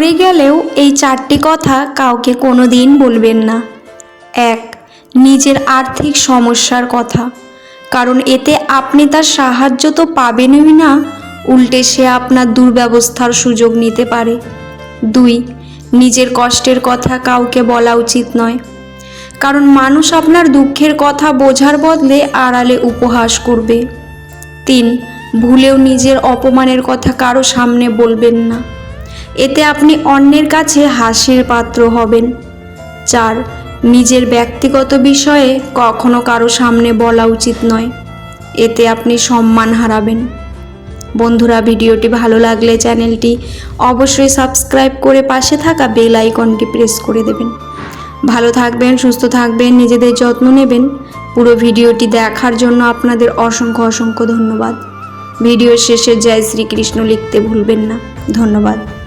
মরে গেলেও এই চারটি কথা কাউকে কোনো দিন বলবেন না। এক, নিজের আর্থিক সমস্যার কথা। কারণ এতে আপনি তার সাহায্য তো পাবেনই না, উল্টে সে আপনার দুর্ব্যবস্থার সুযোগ নিতে পারে। দুই, নিজের কষ্টের কথা কাউকে বলা উচিত নয়। কারণ মানুষ আপনার দুঃখের কথা বোঝার বদলে আড়ালে উপহাস করবে। তিন, ভুলেও নিজের অপমানের কথা কারও সামনে বলবেন না। এতে আপনি অন্যের কাছে হাসির পাত্র হবেন। চার, নিজের ব্যক্তিগত বিষয়ে কখনো কারও সামনে বলা উচিত নয়। এতে আপনি সম্মান হারাবেন। বন্ধুরা, ভিডিওটি ভালো লাগলে চ্যানেলটি অবশ্যই সাবস্ক্রাইব করে পাশে থাকা বেল আইকনটি প্রেস করে দেবেন। ভালো থাকবেন, সুস্থ থাকবেন, নিজেদের যত্ন নেবেন। পুরো ভিডিওটি দেখার জন্য আপনাদের অসংখ্য অসংখ্য ধন্যবাদ। ভিডিও শেষে জয় শ্রীকৃষ্ণ লিখতে ভুলবেন না। ধন্যবাদ।